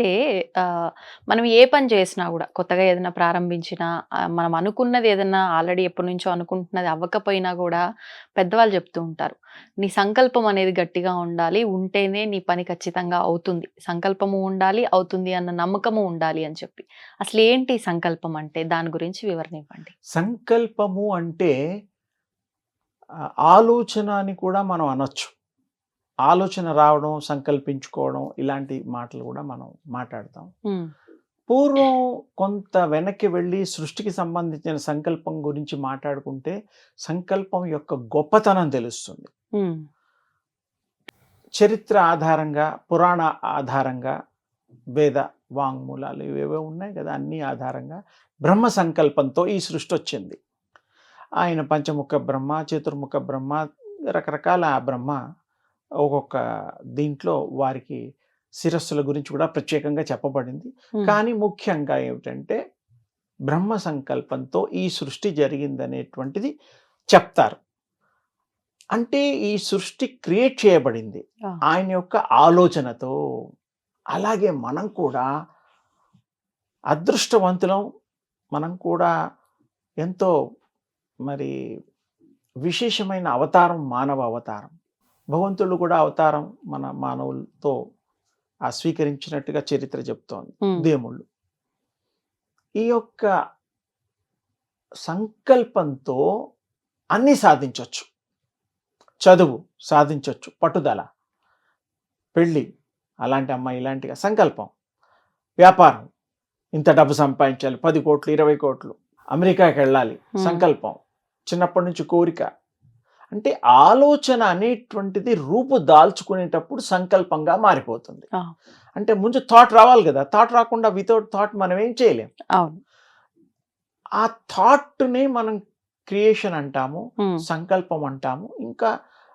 అయితే మనం ఏ పని చేసినా కూడా కొత్తగా ఏదైనా ప్రారంభించినా మనం అనుకున్నది ఏదైనా ఆల్రెడీ ఎప్పటి నుంచో అనుకుంటున్నది అవ్వకపోయినా కూడా పెద్దవాళ్ళు చెప్తూ ఉంటారు. నీ సంకల్పం అనేది గట్టిగా ఉండాలి ఉంటేనే నీ పని ఖచ్చితంగా అవుతుంది. సంకల్పము ఉండాలి అవుతుంది అన్న నమ్మకము ఉండాలి అని చెప్పి. అసలు ఏంటి సంకల్పం అంటే? దాని గురించి వివరణ ఇవ్వండి సంకల్పము అంటే ఆలోచన అని కూడా మనం అనొచ్చు. ఆలోచన రావడం సంకల్పించుకోవడం ఇలాంటి మాటలు కూడా మనం మాట్లాడతాం. పూర్వం కొంత వెనక్కి వెళ్ళి సృష్టికి సంబంధించిన సంకల్పం గురించి మాట్లాడుకుంటే సంకల్పం యొక్క గొప్పతనం తెలుస్తుంది. చరిత్ర ఆధారంగా పురాణ ఆధారంగా వేద వాంగ్మూలాలు ఇవేవో ఉన్నాయి కదా అన్ని ఆధారంగా బ్రహ్మ సంకల్పంతో ఈ సృష్టి వచ్చింది. ఆయన పంచముఖ బ్రహ్మ చతుర్ముఖ బ్రహ్మ రకరకాల ఆ బ్రహ్మ ఒక్కొక్క దీంట్లో వారికి శిరస్సుల గురించి కూడా ప్రత్యేకంగా చెప్పబడింది. కానీ ముఖ్యంగా ఏమిటంటే బ్రహ్మ సంకల్పంతో ఈ సృష్టి జరిగిందనేటువంటిది చెప్తారు. అంటే ఈ సృష్టి క్రియేట్ చేయబడింది. ఆయన యొక్క ఆలోచనతో అలాగే మనం కూడా అదృష్టవంతులం మనం కూడా ఎంతో మరి విశేషమైన అవతారం మానవ అవతారం. భగవంతుడు కూడా అవతారం మన మానవులతో ఆ స్వీకరించినట్టుగా చరిత్ర చెప్తోంది. దేవుళ్ళు ఈ యొక్క సంకల్పంతో అన్నీ సాధించవచ్చు చదువు సాధించవచ్చు పట్టుదల పెళ్ళి అలాంటి అమ్మాయి ఇలాంటిగా సంకల్పం వ్యాపారం ఇంత డబ్బు సంపాదించాలి పది కోట్లు ఇరవై కోట్లు అమెరికాకి వెళ్ళాలి. సంకల్పం చిన్నప్పటి నుంచి కోరిక అంటే ఆలోచన అనేటువంటిది రూపు దాల్చుకునేటప్పుడు సంకల్పంగా మారిపోతుంది. అంటే ముందు థాట్ రావాలి కదా థాట్ రాకుండా వితౌట్ థాట్ మనం ఏం చేయలేం. అవును. ఆ థాట్ని మనం క్రియేషన్ అంటాము సంకల్పం అంటాము. ఇంకా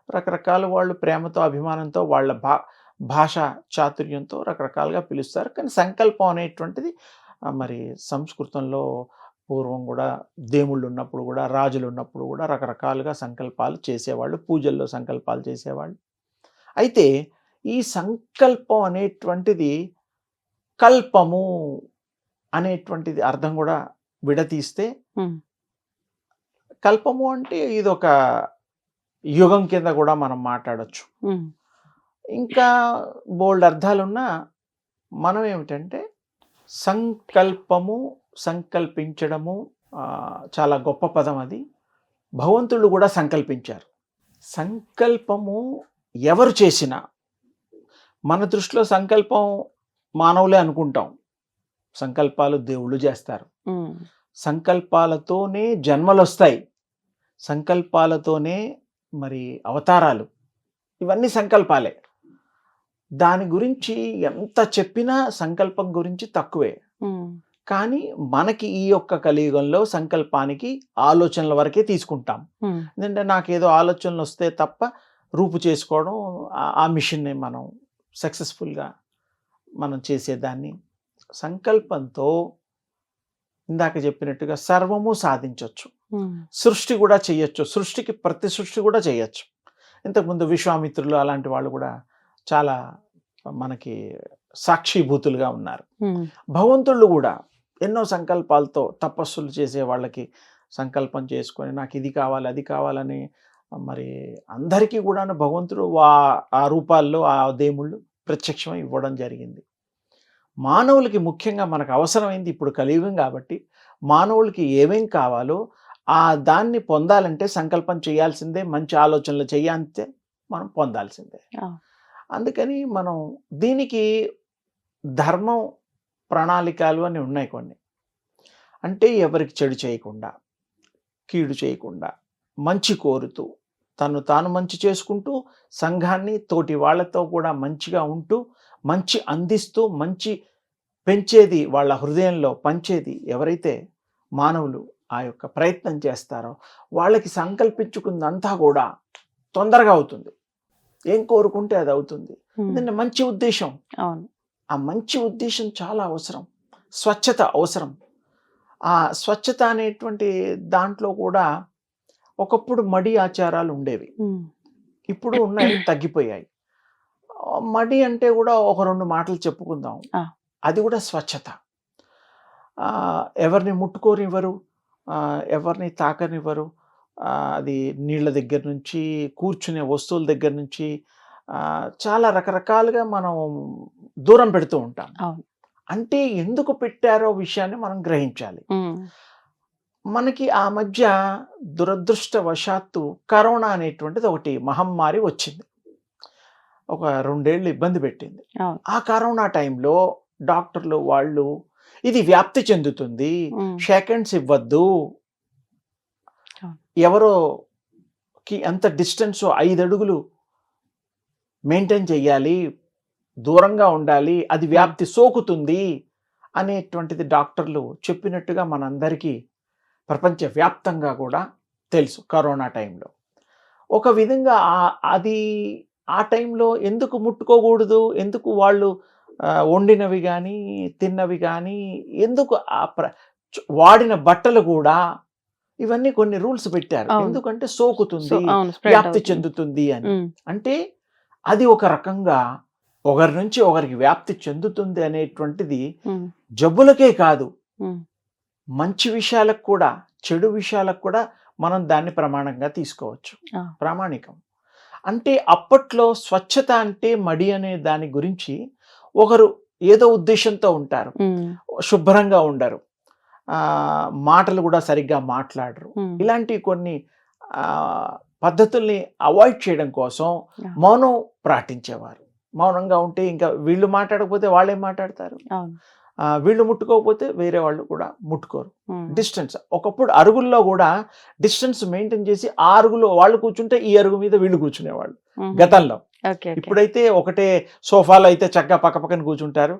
రకరకాల వాళ్ళు ప్రేమతో అభిమానంతో వాళ్ళ భా భాష చాతుర్యంతో రకరకాలుగా పిలుస్తారు. కానీ సంకల్పం అనేటువంటిది మరి సంస్కృతంలో పూర్వం కూడా దేవుళ్ళు ఉన్నప్పుడు కూడా రాజులు ఉన్నప్పుడు కూడా రకరకాలుగా సంకల్పాలు చేసేవాళ్ళు పూజల్లో సంకల్పాలు చేసేవాళ్ళు. అయితే ఈ సంకల్పం అనేటువంటిది కల్పము అనేటువంటిది అర్థం కూడా విడతీస్తే కల్పము అంటే ఇది ఒక యుగం కింద కూడా మనం మాట్లాడొచ్చు. ఇంకా బోల్డ్ అర్థాలున్నా మనం ఏమిటంటే సంకల్పము సంకల్పించడము చాలా గొప్ప పదం అది. భగవంతుళ్ళు కూడా సంకల్పించారు. సంకల్పము ఎవరు చేసినా మన దృష్టిలో సంకల్పం మానవులే అనుకుంటాం. సంకల్పాలు దేవుళ్ళు చేస్తారు. సంకల్పాలతోనే జన్మలు వస్తాయి సంకల్పాలతోనే మరి అవతారాలు. ఇవన్నీ సంకల్పాలే. దాని గురించి ఎంత చెప్పినా సంకల్పం గురించి తక్కువే. కానీ మనకి ఈ యొక్క కలియుగంలో సంకల్పానికి ఆలోచనల వరకే తీసుకుంటాం. ఎందుకంటే నాకేదో ఆలోచనలు వస్తే తప్ప రూపు చేసుకోవడం ఆ- మిషన్ని మనం సక్సెస్ఫుల్గా మనం చేసేదాన్ని. సంకల్పంతో ఇందాక చెప్పినట్టుగా సర్వము సాధించవచ్చు సృష్టి కూడా చేయొచ్చు. సృష్టికి ప్రతి సృష్టి కూడా చేయొచ్చు. ఇంతకుముందు విశ్వామిత్రులు అలాంటి వాళ్ళు కూడా చాలా మనకి సాక్షిభూతులుగా ఉన్నారు. భగవంతుళ్ళు కూడా ఎన్నో సంకల్పాలతో తపస్సులు చేసే వాళ్ళకి సంకల్పం చేసుకొని నాకు ఇది కావాలి అది కావాలని మరి అందరికీ కూడాను భగవంతుడు ఆ రూపాల్లో ఆ దేవుళ్ళు ప్రత్యక్షమై ఇవ్వడం జరిగింది మానవులకి ముఖ్యంగా మనకు అవసరమైంది ఇప్పుడు కలియుగం కాబట్టి మానవులకి ఏమేం కావాలో ఆ దాన్ని పొందాలంటే సంకల్పం చేయాల్సిందే మంచి ఆలోచనలు చేయాలంటే మనం పొందాల్సిందే. అందుకని మనం దీనికి ధర్మం ప్రణాళికలు అని ఉన్నాయి కొన్ని. అంటే ఎవరికి చెడు చేయకుండా కీడు చేయకుండా మంచి కోరుతూ తను తాను మంచి చేసుకుంటూ సంఘాన్ని తోటి వాళ్ళతో కూడా మంచిగా ఉంటూ మంచి అందిస్తూ మంచి పెంచేది వాళ్ళ హృదయంలో పంచేది ఎవరైతే మానవులు ఆ యొక్క ప్రయత్నం చేస్తారో వాళ్ళకి సంకల్పించుకుందంతా కూడా తొందరగా అవుతుంది. ఏం కోరుకుంటే అది అవుతుంది. మంచి ఉద్దేశం. అవును. ఆ మంచి ఉద్దేశం చాలా అవసరం. స్వచ్ఛత అవసరం. ఆ స్వచ్ఛత అనేటువంటి దాంట్లో కూడా ఒకప్పుడు మడి ఆచారాలు ఉండేవి. ఇప్పుడు ఉన్నాయి తగ్గిపోయాయి. మడి అంటే కూడా ఒక రెండు మాటలు చెప్పుకుందాం. అది కూడా స్వచ్ఛత. ఎవరిని ముట్టుకోనివ్వరు. ఎవరిని తాకనివ్వరు. అది నీళ్ళ దగ్గర నుంచి కూర్చునే వస్తువుల దగ్గర నుంచి చాలా రకరకాలుగా మనం దూరం పెడుతూ ఉంటాం. అంటే ఎందుకు పెట్టారో విషయాన్ని మనం గ్రహించాలి. మనకి ఆ మధ్య దురదృష్టవశాత్తు కరోనా అనేటువంటిది ఒకటి మహమ్మారి వచ్చింది. ఒక రెండేళ్ళు ఇబ్బంది పెట్టింది. ఆ కరోనా టైంలో డాక్టర్లు వాళ్ళు ఇది వ్యాప్తి చెందుతుంది సెకండ్స్ ఇవ్వద్దు. అవును. ఎవరోకి ఎంత డిస్టెన్స్ ఐదు అడుగులు మెయింటైన్ చేయాలి దూరంగా ఉండాలి అది వ్యాప్తి సోకుతుంది అనేటువంటిది డాక్టర్లు చెప్పినట్టుగా మనందరికీ ప్రపంచవ్యాప్తంగా కూడా తెలుసు కరోనా టైంలో ఒక విధంగా అది ఆ టైంలో ఎందుకు ముట్టుకోకూడదు ఎందుకు వాళ్ళు వండినవి కానీ తిన్నవి కానీ ఎందుకు వాడిన బట్టలు కూడా ఇవన్నీ కొన్ని రూల్స్ పెట్టారు. ఎందుకంటే సోకుతుంది వ్యాప్తి. చెందుతుంది అని అంటే అది ఒక రకంగా ఒకరి నుంచి ఒకరికి వ్యాప్తి చెందుతుంది అనేటువంటిది జబ్బులకే కాదు. మంచి విషయాలకు కూడా చెడు విషయాలకు కూడా మనం దాన్ని ప్రమాణంగా తీసుకోవచ్చు. ప్రామాణికం. అంటే అప్పట్లో స్వచ్ఛత అంటే మడి అనే దాని గురించి ఒకరు ఏదో ఉద్దేశంతో ఉంటారు. శుభ్రంగా ఉండరు. మాటలు కూడా సరిగ్గా మాట్లాడరు. ఇలాంటి కొన్ని పద్ధతుల్ని అవాయిడ్ చేయడం కోసం. మౌనం పాటించేవారు మౌనంగా ఉంటే ఇంకా వీళ్ళు మాట్లాడకపోతే వాళ్ళేం మాట్లాడతారు? వీళ్ళు ముట్టుకోకపోతే వేరే వాళ్ళు కూడా ముట్టుకోరు. డిస్టెన్స్. ఒకప్పుడు అరుగుల్లో కూడా డిస్టెన్స్ మెయింటైన్ చేసి ఆ అరుగులో వాళ్ళు కూర్చుంటే ఈ అరుగు మీద వీళ్ళు కూర్చునేవాళ్ళు గతంలో. ఇప్పుడైతే ఒకటే సోఫాలో అయితే చక్కగా పక్క పక్కన కూర్చుంటారు.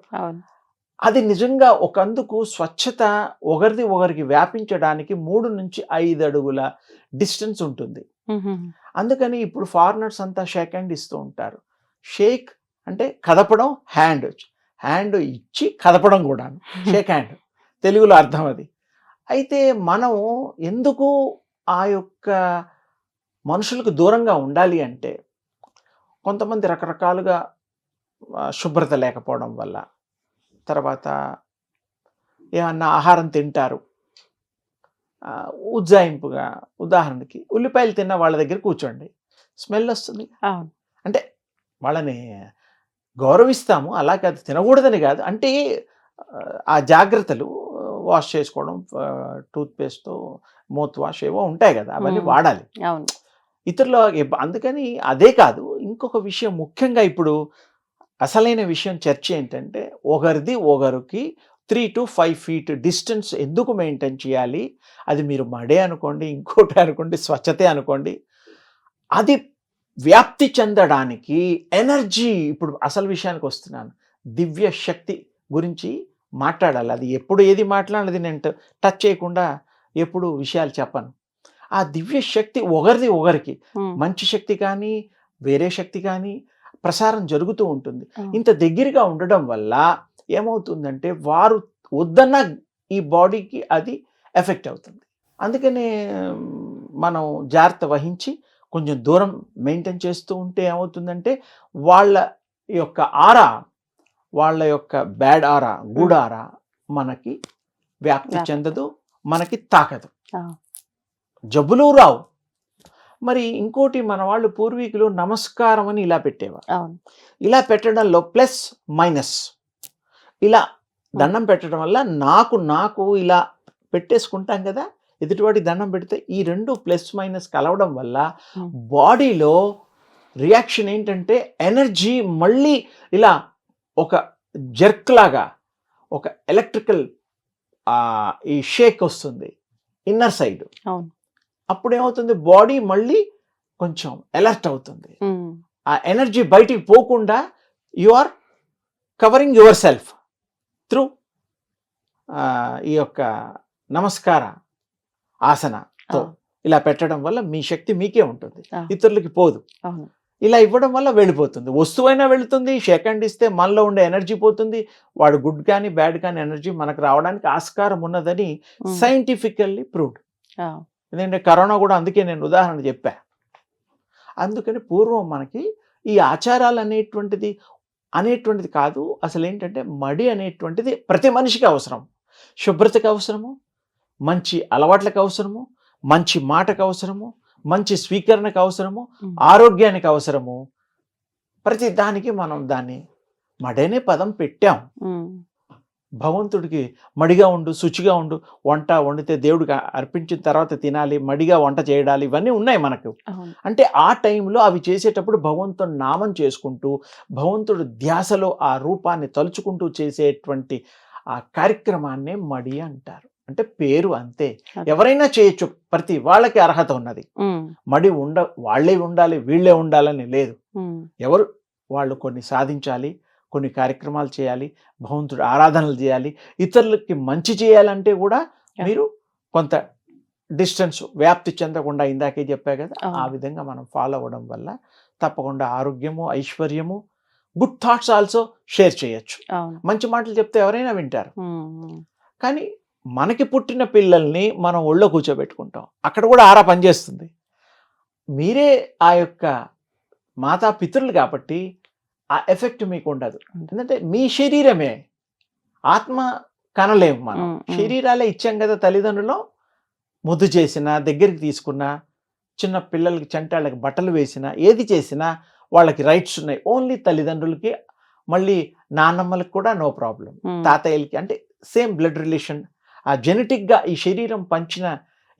అది నిజంగా ఒకందుకు స్వచ్ఛత ఒకరిది ఒకరికి వ్యాపించడానికి మూడు నుంచి ఐదు అడుగుల డిస్టెన్స్ ఉంటుంది. అందుకని ఇప్పుడు ఫారినర్స్ అంతా షేక్ హ్యాండ్ ఇస్తూ ఉంటారు. షేక్ అంటే కదపడం హ్యాండ్ హ్యాండ్ ఇచ్చి కదపడం కూడా షేక్ హ్యాండ్. తెలుగులో అర్థం అది. అయితే మనం ఎందుకు ఆ యొక్క మనుషులకు దూరంగా ఉండాలి అంటే కొంతమంది రకరకాలుగా శుభ్రత లేకపోవడం వల్ల. తర్వాత ఏమన్నా ఆహారం తింటారు. ఉజ్జాయింపుగా ఉదాహరణకి ఉల్లిపాయలు తిన్న వాళ్ళ దగ్గర కూర్చోండి. స్మెల్ వస్తుంది. అంటే వాళ్ళని గౌరవిస్తాము అలా కాదు తినకూడదని కాదు. అంటే ఆ, జాగ్రత్తలు వాష్ చేసుకోవడం టూత్ పేస్ట్ మౌత్ వాష్ ఏవో ఉంటాయి కదా అవన్నీ. వాడాలి. ఇతరుల అందుకని అదే కాదు ఇంకొక విషయం ముఖ్యంగా ఇప్పుడు అసలైన విషయం చర్చ ఏంటంటే ఒకరిది ఒకరికి three to five feet distance ఎందుకు మెయింటైన్ చేయాలి? అది మీరు మడే అనుకోండి ఇంకోటి అనుకోండి స్వచ్ఛతే అనుకోండి. అది వ్యాప్తి చెందడానికి ఎనర్జీ ఇప్పుడు అసలు విషయానికి వస్తున్నాను. దివ్య శక్తి గురించి మాట్లాడాలి. అది ఎప్పుడు ఏది మాట్లాడాలి నేను టచ్ చేయకుండా ఎప్పుడు విషయాలు చెప్పను. ఆ దివ్య శక్తి ఒకరిది ఒకరికి. మంచి శక్తి కానీ వేరే శక్తి కానీ ప్రసారం జరుగుతూ ఉంటుంది. ఇంత దగ్గరగా ఉండడం వల్ల ఏమవుతుందంటే వారు వద్దన్న ఈ బాడీకి అది ఎఫెక్ట్ అవుతుంది. అందుకనే మనం జాగ్రత్త వహించి కొంచెం దూరం మెయింటైన్ చేస్తూ ఉంటే ఏమవుతుందంటే వాళ్ళ యొక్క ఆరా వాళ్ళ యొక్క బ్యాడ్ ఆరా గుడ్ ఆరా మనకి వ్యాప్తి. చెందదు మనకి తాకదు. జబ్బులు రావు. మరి ఇంకోటి మన వాళ్ళు పూర్వీకులు నమస్కారం అని ఇలా పెట్టేవారు. ఇలా పెట్టడంలో ప్లస్ మైనస్. ఇలా దండం పెట్టడం వల్ల నాకు నాకు ఇలా పెట్టేసుకుంటాం కదా ఎదుటివాడి దండం పెడితే ఈ రెండు ప్లస్ మైనస్ కలవడం వల్ల. బాడీలో రియాక్షన్ ఏంటంటే ఎనర్జీ మళ్ళీ ఇలా ఒక జర్క్ లాగా ఒక ఎలక్ట్రికల్ ఈ షేక్ వస్తుంది ఇన్నర్ సైడ్. అవును. అప్పుడు ఏమవుతుంది బాడీ మళ్ళీ కొంచెం అలర్ట్ అవుతుంది. ఆ ఎనర్జీ బయటికి పోకుండా you are covering yourself. Through ఈ యొక్క నమస్కార ఆసనతో. ఇలా పెట్టడం వల్ల మీ శక్తి మీకే ఉంటుంది. ఇతరులకి పోదు. ఇలా ఇవ్వడం వల్ల వెళ్ళిపోతుంది. వస్తువైనా వెళుతుంది సెకండ్ ఇస్తే మనలో ఉండే ఎనర్జీ పోతుంది. వాడు గుడ్ కానీ బ్యాడ్ కానీ ఎనర్జీ మనకు రావడానికి ఆస్కారం ఉన్నదని. సైంటిఫికల్లీ ప్రూవ్డ్ ఎందుకంటే కరోనా కూడా అందుకే నేను ఉదాహరణ చెప్పా. అందుకని పూర్వం మనకి ఈ ఆచారాలు అనేటువంటిది అనేటువంటిది కాదు అసలు ఏంటంటే మడి అనేటువంటిది ప్రతి మనిషికి అవసరం శుభ్రతకు అవసరము మంచి అలవాట్లకు అవసరము మంచి మాటకు అవసరము మంచి స్వీకరణకు అవసరము. ఆరోగ్యానికి అవసరము ప్రతి దానికి మనం దాన్ని మడనే పదం పెట్టాం. భగవంతుడికి మడిగా ఉండు శుచిగా ఉండు వంట వండితే దేవుడికి అర్పించిన తర్వాత తినాలి మడిగా వంట చేయడాలి ఇవన్నీ ఉన్నాయి మనకు. అంటే ఆ టైంలో అవి చేసేటప్పుడు భగవంతుడు నామం చేసుకుంటూ భగవంతుడు ధ్యాసలో ఆ రూపాన్ని తలుచుకుంటూ చేసేటువంటి ఆ కార్యక్రమాన్నే మడి అంటారు. అంటే పేరు అంతే. ఎవరైనా చేయొచ్చు. ప్రతి వాళ్ళకి అర్హత ఉన్నది. మడి ఉండ వాళ్ళే ఉండాలి వీళ్ళే ఉండాలని లేదు. ఎవరు వాళ్ళు కొన్ని సాధించాలి కొన్ని కార్యక్రమాలు చేయాలి భగవంతుడు ఆరాధనలు చేయాలి ఇతరులకి మంచి చేయాలంటే కూడా. మీరు కొంత డిస్టెన్స్ వ్యాప్తి చెందకుండా ఇందాకే చెప్పా కదా. ఆ విధంగా మనం ఫాలో అవ్వడం వల్ల తప్పకుండా ఆరోగ్యము ఐశ్వర్యము గుడ్ థాట్స్ ఆల్సో షేర్ చేయొచ్చు మంచి మాటలు చెప్తే ఎవరైనా వింటారు. కానీ మనకి పుట్టిన పిల్లల్ని మనం ఒళ్ళో కూర్చోబెట్టుకుంటాం అక్కడ కూడా ఆరా పనిచేస్తుంది మీరే ఆ యొక్క మాతా పితరులు కాబట్టి ఆ ఎఫెక్ట్ మీకు ఉండదు ఎందుకంటే మీ శరీరమే ఆత్మ కనలేము మనం. శరీరాలే ఇచ్చాం కదా తల్లిదండ్రులు ముద్దు చేసినా దగ్గరికి తీసుకున్నా చిన్న పిల్లలకి చంటాళ్ళకి బట్టలు వేసినా ఏది చేసినా వాళ్ళకి రైట్స్ ఉన్నాయి ఓన్లీ తల్లిదండ్రులకి మళ్ళీ నాన్నమ్మలకు కూడా నో ప్రాబ్లం. తాతయ్యలకి అంటే సేమ్ బ్లడ్ రిలేషన్ ఆ జెనెటిక్గా ఈ శరీరం పంచిన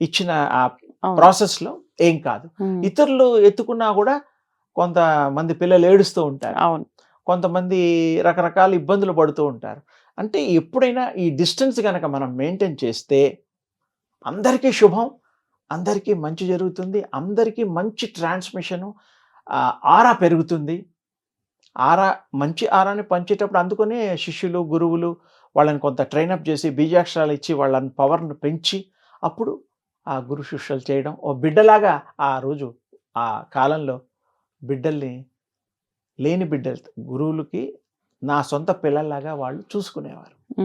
ఇచ్చిన ఆ అవును. ప్రాసెస్లో ఏం కాదు. ఇతరులు ఎత్తుకున్నా కూడా కొంతమంది పిల్లలు ఏడుస్తూ ఉంటారు. అవును. కొంతమంది రకరకాల ఇబ్బందులు పడుతూ ఉంటారు. అంటే ఎప్పుడైనా ఈ డిస్టెన్స్ కనుక మనం మెయింటైన్ చేస్తే అందరికీ శుభం అందరికీ మంచి జరుగుతుంది అందరికీ మంచి ట్రాన్స్మిషను ఆరా పెరుగుతుంది. ఆరా మంచి ఆరాని పంచేటప్పుడు అందుకనే శిష్యులు గురువులు వాళ్ళని కొంత ట్రైనప్ చేసి బీజాక్షరాలు ఇచ్చి వాళ్ళని పవర్ను పెంచి అప్పుడు ఆ గురు శిష్యులు చేయడం ఓ బిడ్డలాగా ఆ రోజు ఆ కాలంలో బిడ్డల్ని లేని బిడ్డలు గురువులకి నా సొంత పిల్లల్లాగా వాళ్ళు చూసుకునేవారు.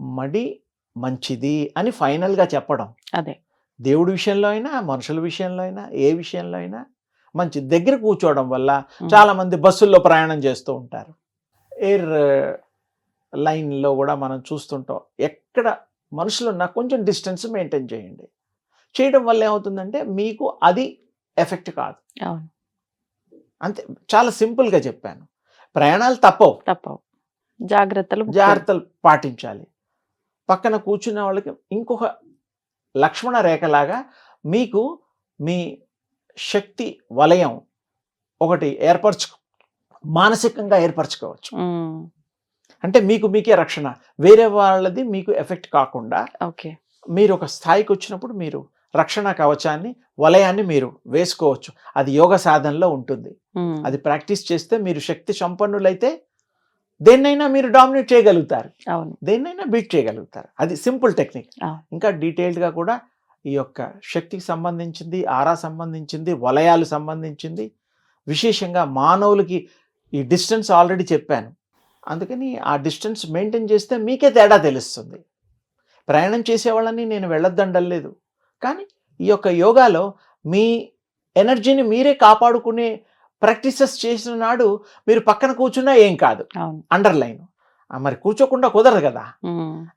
మడి మంచిది అని ఫైనల్గా చెప్పడం. అదే. దేవుడి విషయంలో అయినా మనుషుల విషయంలో అయినా ఏ విషయంలో అయినా మంచి దగ్గర కూర్చోవడం వల్ల ఉమ్. చాలా మంది బస్సుల్లో ప్రయాణం చేస్తూ ఉంటారు. ఎయిర్ లైన్లో కూడా మనం చూస్తుంటాం. ఎక్కడ మనుషులు ఉన్నా కొంచెం డిస్టెన్స్ మెయింటైన్ చేయండి. చేయడం వల్ల ఏమవుతుందంటే మీకు అది ఎఫెక్ట్ కాదు. అవును. అంతే చాలా సింపుల్గా చెప్పాను. ప్రయాణాలు తప్పవు. తప్పవు. జాగ్రత్తలు. జాగ్రత్తలు పాటించాలి. పక్కన కూర్చున్న వాళ్ళకి ఇంకొక లక్ష్మణ రేఖలాగా మీకు మీ శక్తి వలయం ఒకటి ఏర్పరచు మానసికంగా ఏర్పరచుకోవచ్చు. అంటే మీకు మీకే రక్షణ. వేరే వాళ్ళది మీకు ఎఫెక్ట్ కాకుండా ఓకే. మీరు ఒక స్థాయికి వచ్చినప్పుడు మీరు రక్షణ కవచాన్ని వలయాన్ని మీరు వేసుకోవచ్చు. అది యోగ సాధనలో ఉంటుంది. అది ప్రాక్టీస్ చేస్తే మీరు శక్తి సంపన్నులైతే దేన్నైనా మీరు డామినేట్ చేయగలుగుతారు. దేన్నైనా బీట్ చేయగలుగుతారు. అది సింపుల్ టెక్నిక్. ఇంకా డీటెయిల్డ్గా కూడా ఈ యొక్క శక్తికి సంబంధించింది ఆరా సంబంధించింది వలయాలు సంబంధించింది విశేషంగా మానవులకి ఈ డిస్టెన్స్ ఆల్రెడీ చెప్పాను. అందుకని ఆ డిస్టెన్స్ మెయింటైన్ చేస్తే మీకే తేడా తెలుస్తుంది. ప్రయాణం చేసే వాళ్ళని నేను వెళ్ళొద్దండలేదు కానీ ఈ యొక్క యోగాలో మీ ఎనర్జీని మీరే కాపాడుకునే ప్రాక్టీసెస్ చేసిన నాడు మీరు పక్కన కూర్చున్నా ఏం కాదు. అండర్లైన్. మరి కూర్చోకుండా కుదరదు కదా.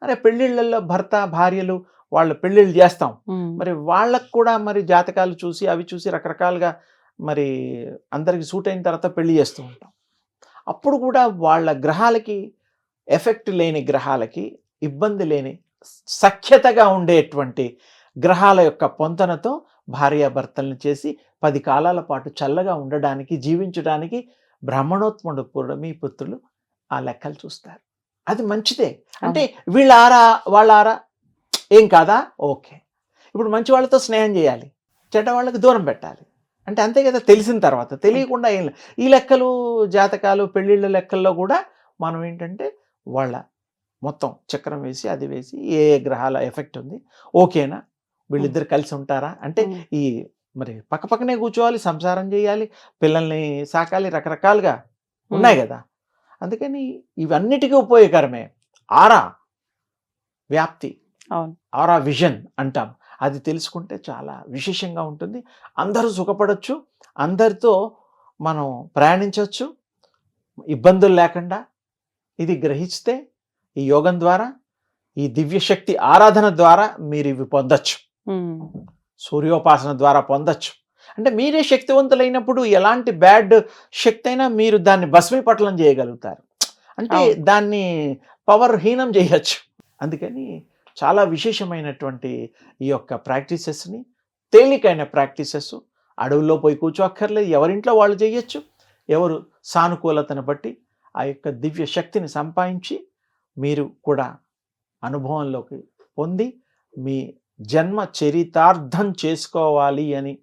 అరే పెళ్ళిళ్ళల్లో భర్త భార్యలు వాళ్ళు పెళ్ళిళ్ళు చేస్తాం. మరి వాళ్ళకు కూడా మరి జాతకాలు చూసి అవి చూసి రకరకాలుగా మరి అందరికి సూట్ అయిన తర్వాత పెళ్ళి చేస్తూ ఉంటాం. అప్పుడు కూడా వాళ్ళ గ్రహాలకి ఎఫెక్ట్ లేని గ్రహాలకి ఇబ్బంది లేని సఖ్యతగా ఉండేటువంటి గ్రహాల యొక్క పొంతనతో భార్యాభర్తలను చేసి పది కాలాల పాటు చల్లగా ఉండడానికి జీవించడానికి బ్రాహ్మణోత్ముడు పురమి పుత్రులు ఆ లెక్కలు చూస్తారు. అది మంచిదే. అంటే వీళ్ళ ఆరా వాళ్ళ ఆరా ఏం కాదా? ఓకే. ఇప్పుడు మంచి వాళ్ళతో స్నేహం చేయాలి. చెడ్డ వాళ్ళకి దూరం పెట్టాలి. అంటే అంతే కదా తెలిసిన తర్వాత. తెలియకుండా ఏం ఈ లెక్కలు జాతకాలు పెళ్ళిళ్ళ లెక్కల్లో కూడా మనం ఏంటంటే వాళ్ళ మొత్తం చక్రం వేసి అది వేసి ఏ ఏ గ్రహాల ఎఫెక్ట్ ఉంది ఓకేనా? వీళ్ళిద్దరు కలిసి ఉంటారా అంటే ఈ మరి పక్క పక్కనే కూర్చోవాలి సంసారం చేయాలి పిల్లల్ని సాకాలి రకరకాలుగా ఉన్నాయి కదా. అందుకని ఇవన్నిటికీ ఉపయోగకరమే. ఆరా వ్యాప్తి. ఆరా విజన్ అంటాం. అది తెలుసుకుంటే చాలా విశేషంగా ఉంటుంది. అందరూ సుఖపడవచ్చు అందరితో మనం ప్రయాణించవచ్చు ఇబ్బందులు లేకుండా ఇది గ్రహిస్తే ఈ యోగం ద్వారా ఈ దివ్య శక్తి ఆరాధన ద్వారా మీరు ఇవి పొందొచ్చు. సూర్యోపాసన ద్వారా పొందొచ్చు. అంటే మీరే శక్తివంతులైనప్పుడు ఎలాంటి బ్యాడ్ శక్తి అయినా మీరు దాన్ని భస్మీపట్లం చేయగలుగుతారు. అంటే. దాన్ని పవర్ హీనం చేయొచ్చు. అందుకని చాలా విశేషమైనటువంటి ఈ యొక్క ప్రాక్టీసెస్ని తేలికైన ప్రాక్టీసెస్ అడవుల్లో పోయి కూర్చోక్కర్లేదు ఎవరింట్లో వాళ్ళు చేయొచ్చు. ఎవరు సానుకూలతను బట్టి ఆ యొక్క దివ్య శక్తిని సంపాదించి మీరు కూడా అనుభవంలోకి పొంది మీ జన్మ చరితార్థం చేసుకోవాలి అని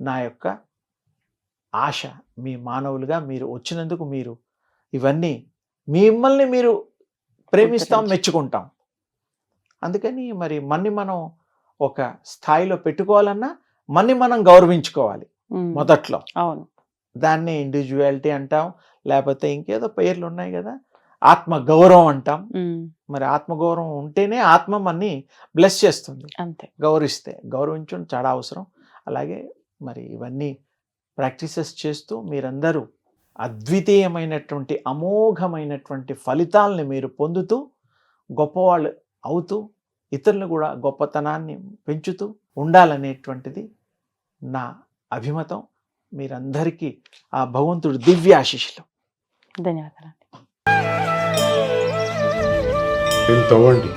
నా యొక్క ఆశ మీ మానవులుగా మీరు వచ్చినందుకు మీరు ఇవన్నీ మిమ్మల్ని మీరు ప్రేమిస్తాం. మెచ్చుకుంటాం. అందుకని మరి మన్ని మనం ఒక స్థాయిలో పెట్టుకోవాలన్నా మన్ని మనం గౌరవించుకోవాలి మొదట్లో. అవును. దాన్ని ఇండివిజువాలిటీ అంటాం లేకపోతే ఇంకేదో పేర్లు ఉన్నాయి కదా ఆత్మ గౌరవం అంటాం మరి ఆత్మగౌరవం ఉంటేనే ఆత్మ మన్ని బ్లెస్ చేస్తుంది. అంతే. గౌరవిస్తే గౌరవించడం చాలా అవసరం. అలాగే మరి ఇవన్నీ ప్రాక్టీసెస్ చేస్తూ మీరందరూ అద్వితీయమైనటువంటి అమోఘమైనటువంటి ఫలితాలని మీరు పొందుతూ గొప్పవాళ్ళు అవుతూ ఇతరులు కూడా గొప్పతనాన్ని పెంచుతూ ఉండాలనేటువంటిది నా అభిమతం. మీరందరికీ ఆ భగవంతుడు దివ్య ఆశీస్సులు ధన్యవాదాలు దీన్ని తవ్వండి.